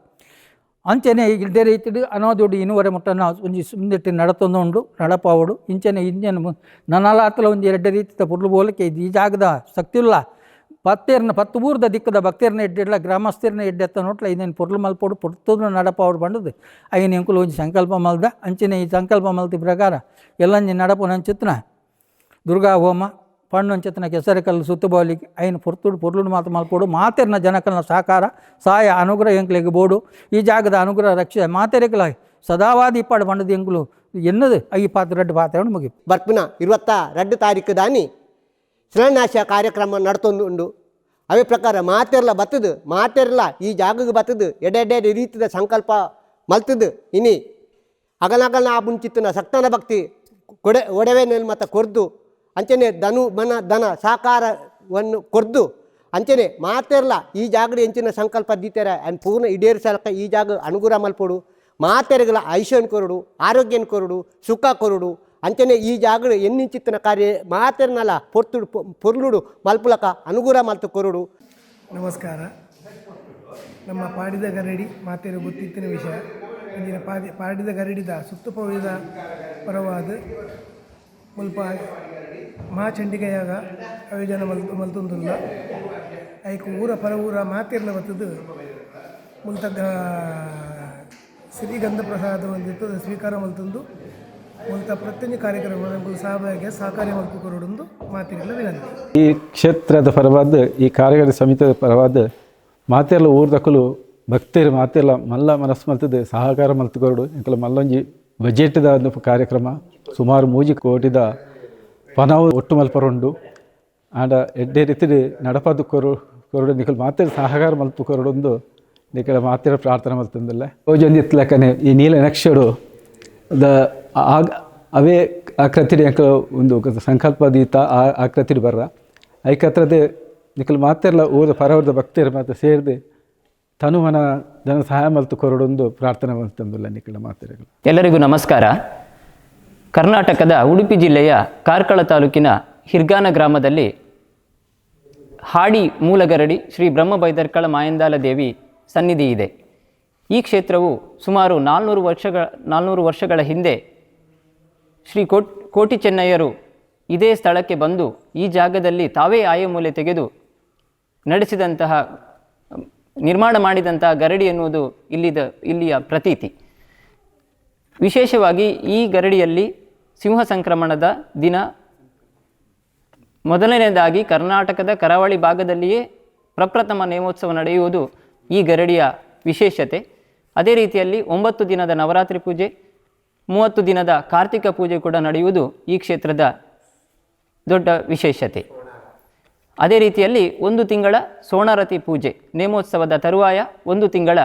ಅಂಚನೆ ಇಲ್ದೇ ರೀತಿಡು ಅನಾದೊಡ್ಡು ಇನ್ನುವರೆ ಮುಟ್ಟನ ಒಂಜಿ ಸುಂದಿಟ್ಟು ನಡತೊಂದುಂಡು, ನಡಪಾವಡು. ಇಂಚನೆ ಇಂಜನ್ ನನಲಾತಲ ಒಂಜಿ ಎಡ್ಡೆ ರೀತಿಯ ಪುರ್ಲು ಬೋಲಕ್ಕೆ ಈ ಜಾಗದ ಶಕ್ತಿಲ್ಲ ಪತ್ತೇರ್ನ ಪತ್ತು ಊರ್ದ ದಿಕ್ಕದ ಭಕ್ತೇರ್ನ ಎಡ್ಡೆಡ್ಲ ಗ್ರಾಮಸ್ಥರ್ನ ಎಡ್ಡೆತ್ತ ನೋಟ್ಲ ಇದನ್ನು ಪೊರ್ಲು ಮಲ್ಪೋಡು ಪುರ್ತದ ನಡಪಾವಡು ಬಂಡದು. ಅಯ್ಯನ ಎಂಕುಲು ಒಂಜಿ ಸಂಕಲ್ಪ ಮಲ್ದ. ಅಂಚನೆ ಈ ಸಂಕಲ್ಪ ಮಲ್ತಿ ಪ್ರಕಾರ ಎಲ್ಲಂಜಿ ನಡಪು ನಂಚಿತ್ನ. ದುರ್ಗಾ ಹೋಮ ಪಣ್ಣೊಂಚೆತ್ತಿನ ಕೆಸರಿಕಲ್ಲು ಬೋಲಿ ಐನು ಪುರ್ತುಡು ಪುರ್ಲುಡು ಮಾತು ಮಲ್ಪೋಡು ಮಾತೆರ್ನ ಜನಕಲ್ನ ಸಹಕಾರ ಸಾಯ ಅನುಗ್ರಹ ಎಂಕ್ಲಿಗೆ ಬೋಡು. ಈ ಜಾಗದ ಅನುಗ್ರಹ ರಕ್ಷೆ ಮಾತೆರೆಕಲ ಸದಾವಾದಿ ಇಪ್ಪಾಡು ಬಂಡದ ಎಂಕ್ಲು ಎನ್ನದು ಐ ಪಾತ್ರ ರೆಡ್ಡು ಪಾತ್ರ ಮುಗಿ ಬರ್ಪಿನ ಇರುವತ್ತ ರೆಡ್ಡು ತಾರೀಕು ದಾನಿ ಶಿಲಾನ್ಯಾಸ ಕಾರ್ಯಕ್ರಮ ನಡ್ತೊಂದುಂಡು. ಅವೇ ಪ್ರಕಾರ ಮಾತೆರ್ಲ ಬತ್ತದು, ಮಾತೆರ್ಲ ಈ ಜಾಗಕ್ಕೆ ಬತ್ತದು ಎಡೆಡೆ ರೀತಿದ ಸಂಕಲ್ಪ ಮಲ್ತದು. ಇನಿ ಅಗಲಗಲ ಆ ಮುಂಚಿತ್ತಿನ ಸಕ್ತನ ಭಕ್ತಿ ಕೊಡೆ ಒಡವೆ ನೆಲ್ ಮತ ಕೊರ್ದು ಅಂಚನೆ ಧನು, ಮನ, ಧನ ಸಹಕಾರವನ್ನು ಕೊರ್ದು ಅಂಚನೆ ಮಾತೆರ್ಲ ಈ ಜಾಗದ ಎಂಚಿನ ಸಂಕಲ್ಪ ದೀತೆರ ಅನ್ ಪೂರ್ಣ ಈಡೇರಿಸಲಕ ಈ ಜಾಗ ಅನುಗುರ ಮಲ್ಪಡು. ಮಾತೆರೆಗಳ ಐಶ್ವರ್ಯ ಕೊರಡು, ಆರೋಗ್ಯನ ಕೊರಡು, ಸುಖ ಕೊರಡು. ಅಂಚನೆ ಈ ಜಾಗಡು ಎನ್ನಿಂಚಿತ್ತಿನ ಕಾರ್ಯ ಮಾತೆರ್ನಲ್ಲ ಪೊರ್ತುಡು ಪೊರ್ಲುಡು ಮಲ್ಪುಲಕ ಅನುಗುರ ಮಲ್ತು ಕೊರಡು. ನಮಸ್ಕಾರ. ನಮ್ಮ ಪಾಡಿದ ಗರಡಿ ಮಾತೆರ ಗೊತ್ತಿತ್ತಿನ ವಿಷಯ. ಇಂದಿನ ಪಾಡಿ ಪಾಡಿದ ಗರಡಿದ ಸುತ್ತುಪವಿದ ಪರವಾದ ಮುಲ್ಪ ಮಹಾಚಂಡಿಕೆಯಾಗ ಆಯೋಜನ ಮಲ್ತು, ಮಲ್ತೊಂದುಲ್ಲ. ಐಕು ಊರ ಪರ ಊರ ಮಾತಿರ್ಲ ಬತ್ತದು ಮುಲ್ತಗ ಶ್ರೀಗಂಧ ಪ್ರಸಾದ ಒಂದಿತ್ತು ಸ್ವೀಕಾರ ಮಲ್ತೊಂದು. ಮುಲ್ತ ಪ್ರತಿಯೊಂದು ಕಾರ್ಯಕ್ರಮ ನಮಗೆ ಸಹಕಾರಿ ಮಲ್ಪು ಕೊರಡೊಂದು ಮಾತಿರಲ್ಲ ವಿನಂತಿ. ಈ ಕ್ಷೇತ್ರದ ಪರವಾದ, ಈ ಕಾರ್ಯಕರ್ತ ಸಮಿತಿಯ ಪರವಾದ ಮಾತೆಲ್ಲ ಊರ್ದಕ್ಕಲು ಭಕ್ತರು ಮಾತೆಲ್ಲ ಮಲ್ಲ ಮನಸ್ಸು ಮಲ್ತದೆ, ಸಹಕಾರ ಮಲ್ತುಕೊರಡು ಎಂಕಲ ಮಲ್ಲೊಂಜಿ ಬಜೆಟ್ದ ಒಂದು ಕಾರ್ಯಕ್ರಮ, ಸುಮಾರು ಮೂಜಿ ಕೋಟಿದ ಪನವು ಒಟ್ಟು ಮಲ್ಪರುಂಡು. ಆಂಡ ಎಡ್ಡೆ ರೀತಿಡ್ ನಡಪದು ಕೊರು, ಕೊರಡು ನಿಖಲ್ ಮಾತ್ರ ಸಹಕಾರ ಮಲ್ಪು ಕೊರಡೊಂದು ನಿಖಲ ಮಾತ್ರ ಪ್ರಾರ್ಥನೆ ಮಲ್ತಂದಲ್ಲ ಯೋಜನೆ ಈ ನೀಲ ನಕ್ಷಡು ದ ಆಗ, ಅವೇ ಆಕೃತಿಡಿ ಅಂಕ ಒಂದು ಸಂಕಲ್ಪ ದೀತ ಆ ಆಕೃತಿಡಿ ಬರ್ರ. ಐಕತ್ರದೆ ನಿಖಲ್ ಮಾತೆರ್ಲ ಓದ ಪರವರ್ದ ಭಕ್ತರು ಮಾತ್ರ ಸೇರಿದೆ ತನು ಮನ ಜನ ಸಹಾಯ ಮಲ್ತು ಕೊರಡೊಂದು ಪ್ರಾರ್ಥನೆ ಮಲ್ತಂದುಲ್ಲ ನಿಖಲ ಎಲ್ಲರಿಗೂ ನಮಸ್ಕಾರ. ಕರ್ನಾಟಕದ ಉಡುಪಿ ಜಿಲ್ಲೆಯ ಕಾರ್ಕಳ ತಾಲೂಕಿನ ಹಿರ್ಗಾನ ಗ್ರಾಮದಲ್ಲಿ ಹಾಡಿ ಮೂಲಗರಡಿ ಶ್ರೀ ಬ್ರಹ್ಮ ಬೈದರ್ಕಳ ಮಾಯಂದಾಲ ದೇವಿ ಸನ್ನಿಧಿ ಇದೆ. ಈ ಕ್ಷೇತ್ರವು ಸುಮಾರು ನಾಲ್ನೂರು ವರ್ಷಗಳ ನಾಲ್ನೂರು ವರ್ಷಗಳ ಹಿಂದೆ ಶ್ರೀ ಕೋಟ್, ಕೋಟಿ ಚೆನ್ನಯ್ಯರು ಇದೇ ಸ್ಥಳಕ್ಕೆ ಬಂದು ಈ ಜಾಗದಲ್ಲಿ ತಾವೇ ಆಯಮೂಲೆ ತೆಗೆದು ನಡೆಸಿದಂತಹ ನಿರ್ಮಾಣ ಮಾಡಿದಂತಹ ಗರಡಿ ಎನ್ನುವುದು ಇಲ್ಲಿದ, ಇಲ್ಲಿಯ ಪ್ರತೀತಿ. ವಿಶೇಷವಾಗಿ ಈ ಗರಡಿಯಲ್ಲಿ ಸಿಂಹ ಸಂಕ್ರಮಣದ ದಿನ ಮೊದಲನೆಯದಾಗಿ ಕರ್ನಾಟಕದ ಕರಾವಳಿ ಭಾಗದಲ್ಲಿಯೇ ಪ್ರಪ್ರಥಮ ನೇಮೋತ್ಸವ ನಡೆಯುವುದು ಈ ಗರಡಿಯ ವಿಶೇಷತೆ. ಅದೇ ರೀತಿಯಲ್ಲಿ ಒಂಬತ್ತು ದಿನದ ನವರಾತ್ರಿ ಪೂಜೆ, ಮೂವತ್ತು ದಿನದ ಕಾರ್ತಿಕ ಪೂಜೆ ಕೂಡ ನಡೆಯುವುದು ಈ ಕ್ಷೇತ್ರದ ದೊಡ್ಡ ವಿಶೇಷತೆ. ಅದೇ ರೀತಿಯಲ್ಲಿ ಒಂದು ತಿಂಗಳ ಸೋಣರತಿ ಪೂಜೆ, ನೇಮೋತ್ಸವದ ತರುವಾಯ ಒಂದು ತಿಂಗಳ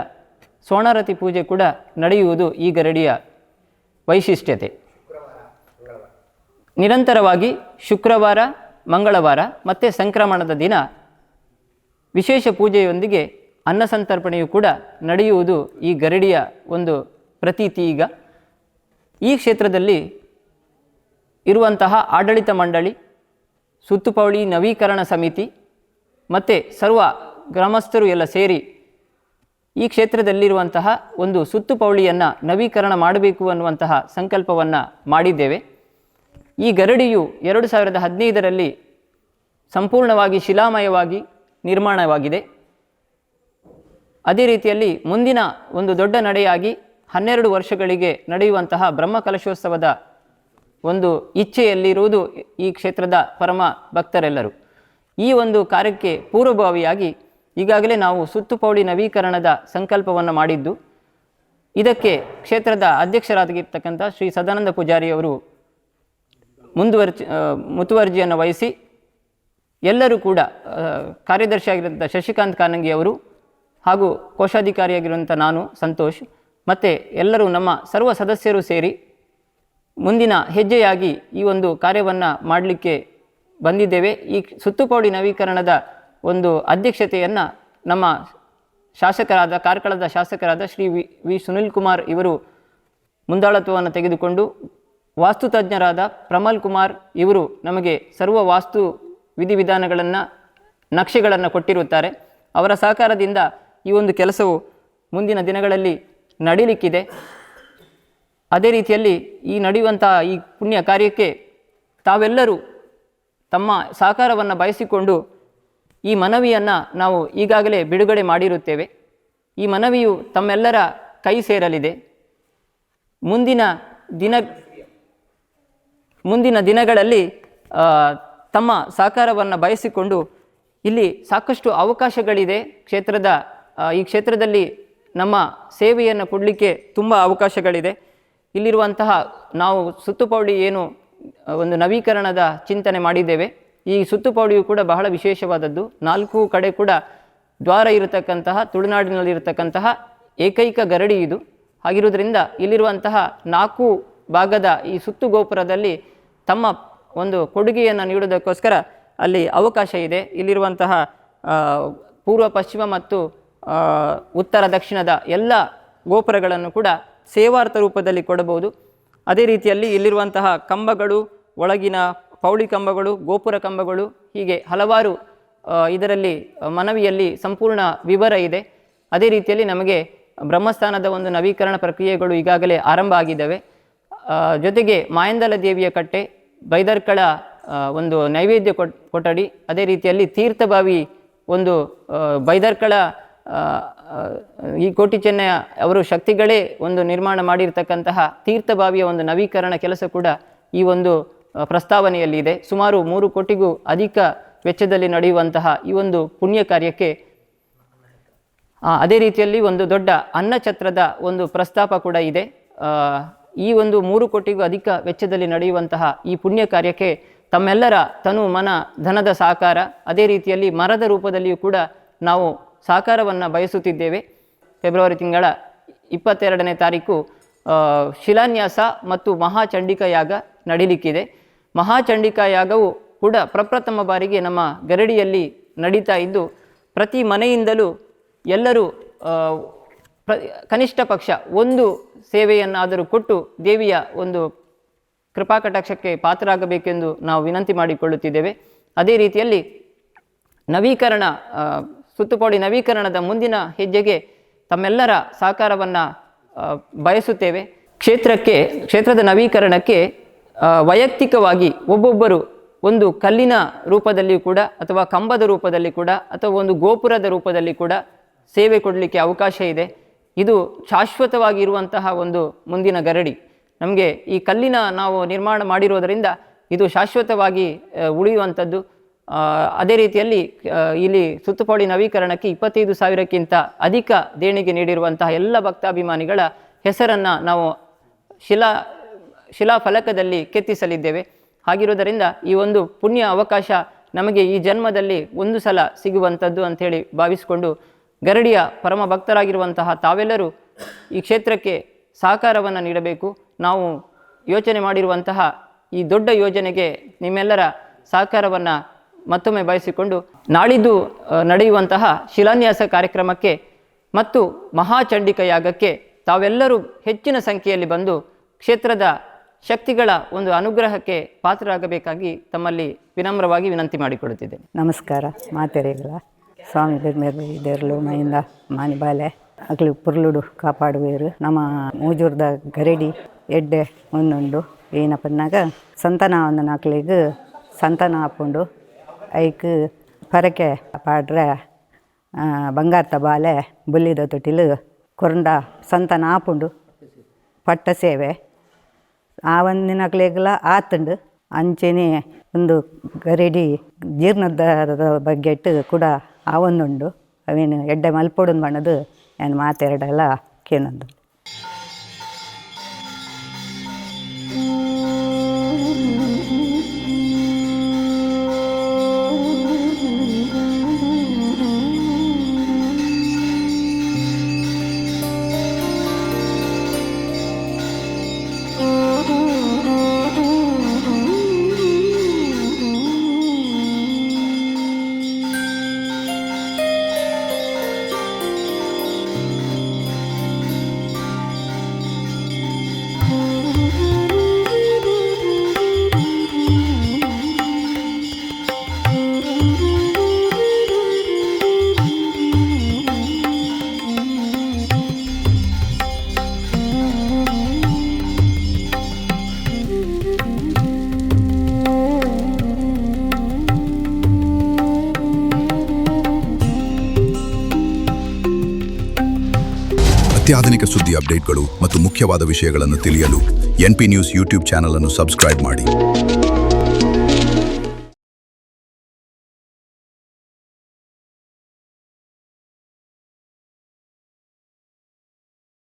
ಸೋಣರತಿ ಪೂಜೆ ಕೂಡ ನಡೆಯುವುದು ಈ ಗರಡಿಯ ವೈಶಿಷ್ಟ್ಯತೆ. ನಿರಂತರವಾಗಿ ಶುಕ್ರವಾರ, ಮಂಗಳವಾರ ಮತ್ತು ಸಂಕ್ರಮಣದ ದಿನ ವಿಶೇಷ ಪೂಜೆಯೊಂದಿಗೆ ಅನ್ನ ಸಂತರ್ಪಣೆಯು ಕೂಡ ನಡೆಯುವುದು ಈ ಗರಡಿಯ ಒಂದು ಪ್ರತೀತಿ ಈಗ. ಈ ಕ್ಷೇತ್ರದಲ್ಲಿ ಇರುವಂತಹ ಆಡಳಿತ ಮಂಡಳಿ ಸುತ್ತುಪೌಳಿ ನವೀಕರಣ ಸಮಿತಿ ಮತ್ತು ಸರ್ವ ಗ್ರಾಮಸ್ಥರು ಎಲ್ಲ ಸೇರಿ ಈ ಕ್ಷೇತ್ರದಲ್ಲಿರುವಂತಹ ಒಂದು ಸುತ್ತುಪೌಳಿಯನ್ನು ನವೀಕರಣ ಮಾಡಬೇಕು ಅನ್ನುವಂತಹ ಸಂಕಲ್ಪವನ್ನು ಮಾಡಿದ್ದೇವೆ. ಈ ಗರಡಿಯು ಎರಡು ಸಾವಿರದ ಹದಿನೈದರಲ್ಲಿ ಸಂಪೂರ್ಣವಾಗಿ ಶಿಲಾಮಯವಾಗಿ ನಿರ್ಮಾಣವಾಗಿದೆ. ಅದೇ ರೀತಿಯಲ್ಲಿ ಮುಂದಿನ ಒಂದು ದೊಡ್ಡ ನಡೆಯಾಗಿ ಹನ್ನೆರಡು ವರ್ಷಗಳಿಗೆ ನಡೆಯುವಂತಹ ಬ್ರಹ್ಮಕಲಶೋತ್ಸವದ ಒಂದು ಇಚ್ಛೆಯಲ್ಲಿರುವುದು ಈ ಕ್ಷೇತ್ರದ ಪರಮ ಭಕ್ತರೆಲ್ಲರೂ. ಈ ಒಂದು ಕಾರ್ಯಕ್ಕೆ ಪೂರ್ವಭಾವಿಯಾಗಿ ಈಗಾಗಲೇ ನಾವು ಸುತ್ತುಪೌಳಿ ನವೀಕರಣದ ಸಂಕಲ್ಪವನ್ನು ಮಾಡಿದ್ದು, ಇದಕ್ಕೆ ಕ್ಷೇತ್ರದ ಅಧ್ಯಕ್ಷರಾಗಿರ್ತಕ್ಕಂಥ ಶ್ರೀ ಸದಾನಂದ ಪೂಜಾರಿಯವರು ಮುಂದುವರ್ಜಿ ಮುತುವರ್ಜಿಯನ್ನು ವಹಿಸಿ, ಎಲ್ಲರೂ ಕೂಡ ಕಾರ್ಯದರ್ಶಿಯಾಗಿರುವಂಥ ಶಶಿಕಾಂತ್ ಕಾನಂಗಿ ಅವರು ಹಾಗೂ ಕೋಶಾಧಿಕಾರಿಯಾಗಿರುವಂಥ ನಾನು ಸಂತೋಷ್, ಮತ್ತು ಎಲ್ಲರೂ ನಮ್ಮ ಸರ್ವ ಸದಸ್ಯರು ಸೇರಿ ಮುಂದಿನ ಹೆಜ್ಜೆಯಾಗಿ ಈ ಒಂದು ಕಾರ್ಯವನ್ನು ಮಾಡಲಿಕ್ಕೆ ಬಂದಿದ್ದೇವೆ. ಈ ಸುತ್ತುಪೌಡಿ ನವೀಕರಣದ ಒಂದು ಅಧ್ಯಕ್ಷತೆಯನ್ನು ನಮ್ಮ ಶಾಸಕರಾದ, ಕಾರ್ಕಳದ ಶಾಸಕರಾದ ಶ್ರೀ ವಿ ವಿ ಸುನಿಲ್ ಕುಮಾರ್ ಇವರು ಮುಂದಾಳತ್ವವನ್ನು ತೆಗೆದುಕೊಂಡು ವಾಸ್ತುತಜ್ಞರಾದ ಪ್ರಮಲ್ ಕುಮಾರ್ ಇವರು ನಮಗೆ ಸರ್ವ ವಾಸ್ತು ವಿಧಿವಿಧಾನಗಳನ್ನು, ನಕ್ಷೆಗಳನ್ನು ಕೊಟ್ಟಿರುತ್ತಾರೆ. ಅವರ ಸಹಕಾರದಿಂದ ಈ ಒಂದು ಕೆಲಸವು ಮುಂದಿನ ದಿನಗಳಲ್ಲಿ ನಡೀಲಿಕ್ಕಿದೆ. ಅದೇ ರೀತಿಯಲ್ಲಿ ಈ ನಡೆಯುವಂತಹ ಈ ಪುಣ್ಯ ಕಾರ್ಯಕ್ಕೆ ತಾವೆಲ್ಲರೂ ತಮ್ಮ ಸಹಕಾರವನ್ನು ಬಯಸಿಕೊಂಡು ಈ ಮನವಿಯನ್ನು ನಾವು ಈಗಾಗಲೇ ಬಿಡುಗಡೆ ಮಾಡಿರುತ್ತೇವೆ. ಈ ಮನವಿಯು ತಮ್ಮೆಲ್ಲರ ಕೈ ಸೇರಲಿದೆ. ಮುಂದಿನ ದಿನ, ಮುಂದಿನ ದಿನಗಳಲ್ಲಿ ತಮ್ಮ ಸಹಕಾರವನ್ನು ಬಯಸಿಕೊಂಡು ಇಲ್ಲಿ ಸಾಕಷ್ಟು ಅವಕಾಶಗಳಿದೆ. ಕ್ಷೇತ್ರದ ಈ ಕ್ಷೇತ್ರದಲ್ಲಿ ನಮ್ಮ ಸೇವೆಯನ್ನು ಕೊಡಲಿಕ್ಕೆ ತುಂಬ ಅವಕಾಶಗಳಿದೆ. ಇಲ್ಲಿರುವಂತಹ ನಾವು ಸುತ್ತುಪೌಡಿ ಏನು ಒಂದು ನವೀಕರಣದ ಚಿಂತನೆ ಮಾಡಿದ್ದೇವೆ. ಈ ಸುತ್ತುಪೌಡಿಯು ಕೂಡ ಬಹಳ ವಿಶೇಷವಾದದ್ದು. ನಾಲ್ಕು ಕಡೆ ಕೂಡ ದ್ವಾರ ಇರತಕ್ಕಂತಹ, ತುಳುನಾಡಿನಲ್ಲಿರತಕ್ಕಂತಹ ಏಕೈಕ ಗರಡಿ ಇದು. ಆಗಿರುವುದರಿಂದ ಇಲ್ಲಿರುವಂತಹ ನಾಲ್ಕು ಭಾಗದ ಈ ಸುತ್ತು ಗೋಪುರದಲ್ಲಿ ತಮ್ಮ ಒಂದು ಕೊಡುಗೆಯನ್ನು ನೀಡುವುದಕ್ಕೋಸ್ಕರ ಅಲ್ಲಿ ಅವಕಾಶ ಇದೆ. ಇಲ್ಲಿರುವಂತಹ ಪೂರ್ವ, ಪಶ್ಚಿಮ ಮತ್ತು ಉತ್ತರ, ದಕ್ಷಿಣದ ಎಲ್ಲ ಗೋಪುರಗಳನ್ನು ಕೂಡ ಸೇವಾರ್ಥ ರೂಪದಲ್ಲಿ ಕೊಡಬಹುದು. ಅದೇ ರೀತಿಯಲ್ಲಿ ಇಲ್ಲಿರುವಂತಹ ಕಂಬಗಳು, ಒಳಗಿನ ಪೌಳಿ ಕಂಬಗಳು, ಗೋಪುರ ಕಂಬಗಳು, ಹೀಗೆ ಹಲವಾರು ಇದರಲ್ಲಿ, ಮನವಿಯಲ್ಲಿ ಸಂಪೂರ್ಣ ವಿವರ ಇದೆ. ಅದೇ ರೀತಿಯಲ್ಲಿ ನಮಗೆ ಬ್ರಹ್ಮಸ್ಥಾನದ ಒಂದು ನವೀಕರಣ ಪ್ರಕ್ರಿಯೆಗಳು ಈಗಾಗಲೇ ಆರಂಭ ಆಗಿದ್ದಾವೆ. ಜೊತೆಗೆ ಮಾಯಂದಲ ದೇವಿಯ ಕಟ್ಟೆ, ಬೈದರ್ಕಳ ಒಂದು ನೈವೇದ್ಯ ಕೊಠಡಿ, ಅದೇ ರೀತಿಯಲ್ಲಿ ತೀರ್ಥಬಾವಿ ಒಂದು ಬೈದರ್ಕಳ ಈ ಕೋಟಿ ಚೆನ್ನಯ್ಯ ಅವರು ಶಕ್ತಿಗಳೇ ಒಂದು ನಿರ್ಮಾಣ ಮಾಡಿರ್ತಕ್ಕಂತಹ ತೀರ್ಥಭಾವಿಯ ಒಂದು ನವೀಕರಣ ಕೆಲಸ ಕೂಡ ಈ ಒಂದು ಪ್ರಸ್ತಾವನೆಯಲ್ಲಿ ಇದೆ ಸುಮಾರು ಮೂರು ಕೋಟಿಗೂ ಅಧಿಕ ವೆಚ್ಚದಲ್ಲಿ ನಡೆಯುವಂತಹ ಈ ಒಂದು ಪುಣ್ಯ ಕಾರ್ಯಕ್ಕೆ ಅದೇ ರೀತಿಯಲ್ಲಿ ಒಂದು ದೊಡ್ಡ ಅನ್ನಛತ್ರದ ಒಂದು ಪ್ರಸ್ತಾಪ ಕೂಡ ಇದೆ. ಈ ಒಂದು ಮೂರು ಕೋಟಿಗೂ ಅಧಿಕ ವೆಚ್ಚದಲ್ಲಿ ನಡೆಯುವಂತಹ ಈ ಪುಣ್ಯ ಕಾರ್ಯಕ್ಕೆ ತಮ್ಮೆಲ್ಲರ ತನು ಮನ ಧನದ ಸಾಕಾರ, ಅದೇ ರೀತಿಯಲ್ಲಿ ಮರದ ರೂಪದಲ್ಲಿಯೂ ಕೂಡ ನಾವು ಸಹಕಾರವನ್ನು ಬಯಸುತ್ತಿದ್ದೇವೆ. ಫೆಬ್ರವರಿ ತಿಂಗಳ ಇಪ್ಪತ್ತೆರಡನೇ ತಾರೀಕು ಶಿಲಾನ್ಯಾಸ ಮತ್ತು ಮಹಾಚಂಡಿಕಾಯಾಗ ನಡೀಲಿಕ್ಕಿದೆ. ಮಹಾಚಂಡಿಕಾ ಯಾಗವು ಕೂಡ ಪ್ರಪ್ರಥಮ ಬಾರಿಗೆ ನಮ್ಮ ಗರಡಿಯಲ್ಲಿ ನಡೀತಾ ಇದ್ದು, ಪ್ರತಿ ಮನೆಯಿಂದಲೂ ಎಲ್ಲರೂ ಪ್ರ, ಕನಿಷ್ಠ ಪಕ್ಷ ಒಂದು ಸೇವೆಯನ್ನಾದರೂ ಕೊಟ್ಟು ದೇವಿಯ ಒಂದು ಕೃಪಾಕಟಾಕ್ಷಕ್ಕೆ ಪಾತ್ರರಾಗಬೇಕೆಂದು ನಾವು ವಿನಂತಿ ಮಾಡಿಕೊಳ್ಳುತ್ತಿದ್ದೇವೆ. ಅದೇ ರೀತಿಯಲ್ಲಿ ನವೀಕರಣ ಸುತ್ತುಪಾಡಿ ನವೀಕರಣದ ಮುಂದಿನ ಹೆಜ್ಜೆಗೆ ತಮ್ಮೆಲ್ಲರ ಸಹಕಾರವನ್ನು ಬಯಸುತ್ತೇವೆ. ಕ್ಷೇತ್ರಕ್ಕೆ, ಕ್ಷೇತ್ರದ ನವೀಕರಣಕ್ಕೆ ವೈಯಕ್ತಿಕವಾಗಿ ಒಬ್ಬೊಬ್ಬರು ಒಂದು ಕಲ್ಲಿನ ರೂಪದಲ್ಲಿಯೂ ಕೂಡ ಅಥವಾ ಕಂಬದ ರೂಪದಲ್ಲಿ ಕೂಡ ಅಥವಾ ಒಂದು ಗೋಪುರದ ರೂಪದಲ್ಲಿ ಕೂಡ ಸೇವೆ ಕೊಡಲಿಕ್ಕೆ ಅವಕಾಶ ಇದೆ. ಇದು ಶಾಶ್ವತವಾಗಿರುವಂತಹ ಒಂದು ಮುಂದಿನ ಗರಡಿ. ನಮಗೆ ಈ ಕಲ್ಲಿನ ನಾವು ನಿರ್ಮಾಣ ಮಾಡಿರೋದರಿಂದ ಇದು ಶಾಶ್ವತವಾಗಿ ಉಳಿಯುವಂಥದ್ದು. ಅದೇ ರೀತಿಯಲ್ಲಿ ಇಲ್ಲಿ ಸುತ್ತುಪಾಡಿ ನವೀಕರಣಕ್ಕೆ ಇಪ್ಪತ್ತೈದು ಸಾವಿರಕ್ಕಿಂತ ಅಧಿಕ ದೇಣಿಗೆ ನೀಡಿರುವಂತಹ ಎಲ್ಲ ಭಕ್ತಾಭಿಮಾನಿಗಳ ಹೆಸರನ್ನು ನಾವು ಶಿಲಾ, ಶಿಲಾಫಲಕದಲ್ಲಿ ಕೆತ್ತಿಸಲಿದ್ದೇವೆ. ಹಾಗಿರುವುದರಿಂದ ಈ ಒಂದು ಪುಣ್ಯ ಅವಕಾಶ ನಮಗೆ ಈ ಜನ್ಮದಲ್ಲಿ ಒಂದು ಸಲ ಸಿಗುವಂಥದ್ದು ಅಂಥೇಳಿ ಭಾವಿಸಿಕೊಂಡು ಗರಡಿಯ ಪರಮ ಭಕ್ತರಾಗಿರುವಂತಹ ತಾವೆಲ್ಲರೂ ಈ ಕ್ಷೇತ್ರಕ್ಕೆ ಸಹಕಾರವನ್ನು ನೀಡಬೇಕು. ನಾವು ಯೋಚನೆ ಮಾಡಿರುವಂತಹ ಈ ದೊಡ್ಡ ಯೋಜನೆಗೆ ನಿಮ್ಮೆಲ್ಲರ ಸಹಕಾರವನ್ನು ಮತ್ತೊಮ್ಮೆ ಬಯಸಿಕೊಂಡು ನಾಳಿದ್ದು ನಡೆಯುವಂತಹ ಶಿಲಾನ್ಯಾಸ ಕಾರ್ಯಕ್ರಮಕ್ಕೆ ಮತ್ತು ಮಹಾಚಂಡಿಕ ಯಾಗಕ್ಕೆ ತಾವೆಲ್ಲರೂ ಹೆಚ್ಚಿನ ಸಂಖ್ಯೆಯಲ್ಲಿ ಬಂದು ಕ್ಷೇತ್ರದ ಶಕ್ತಿಗಳ ಒಂದು ಅನುಗ್ರಹಕ್ಕೆ ಪಾತ್ರರಾಗಬೇಕಾಗಿ ತಮ್ಮಲ್ಲಿ ವಿನಮ್ರವಾಗಿ ವಿನಂತಿ ಮಾಡಿಕೊಳ್ಳುತ್ತಿದ್ದೇನೆ. ನಮಸ್ಕಾರ. ಮಾತೆರೆಗಳ, ಸ್ವಾಮಿ ಬೆರ್ಮೇರು ಮೈಂದ ಮಾನಿಬಾಲೆ ಅಗ್ಲಿ ಪುರ್ಲುಡು ಕಾಪಾಡುವೇರು. ನಮ್ಮ ಮೂಜೂರ್ದ ಗರಡಿ ಎಡ್ಡೆ ಒಂದುಂಡು ಏನಪ್ಪನಾಗ ಸಂತಾನ ಒಂದು ನಾಲ್ಕಲಿಗೆ ಸಂತಾನ ಹಾಕೊಂಡು ಐಕ್ ಪರಕೆ ಪಾಡ್ರೆ ಬಂಗಾರದ ಬಾಲೆ ಬುಲ್ಲಿದ ತೊಟ್ಟಿಲು, ಕೊರಂಡ, ಸಂತಾನ ಆಪುಂಡು, ಪಟ್ಟ ಸೇವೆ. ಆ ಒಂದಿನಕ್ಲೆಗ್ಲ ಆತುಂಡು. ಅಂಚೆನೆ ಒಂದು ಗರಡಿ ಬಗ್ಗೆ ಇಟ್ಟು ಕೂಡ ಆ ಒಂದುಂಡು. ಅವೇನು ಎಡ್ಡೆ ಮಲ್ಪೊಡು ಬಣ್ಣದು ಏನು ಮಾತೆರಡೆಲ್ಲ ಕೇಳೊಂದು. ಸುದ್ದಿ ಅಪ್ಡೇಟ್ಗಳು ಮತ್ತು ಮುಖ್ಯವಾದ ವಿಷಯಗಳನ್ನು ತಿಳಿಯಲು ಎನ್ಪಿ ನ್ಯೂಸ್ ಯೂಟ್ಯೂಬ್ ಚಾನಲ್ ಅನ್ನು ಸಬ್ಸ್ಕ್ರೈಬ್ ಮಾಡಿ.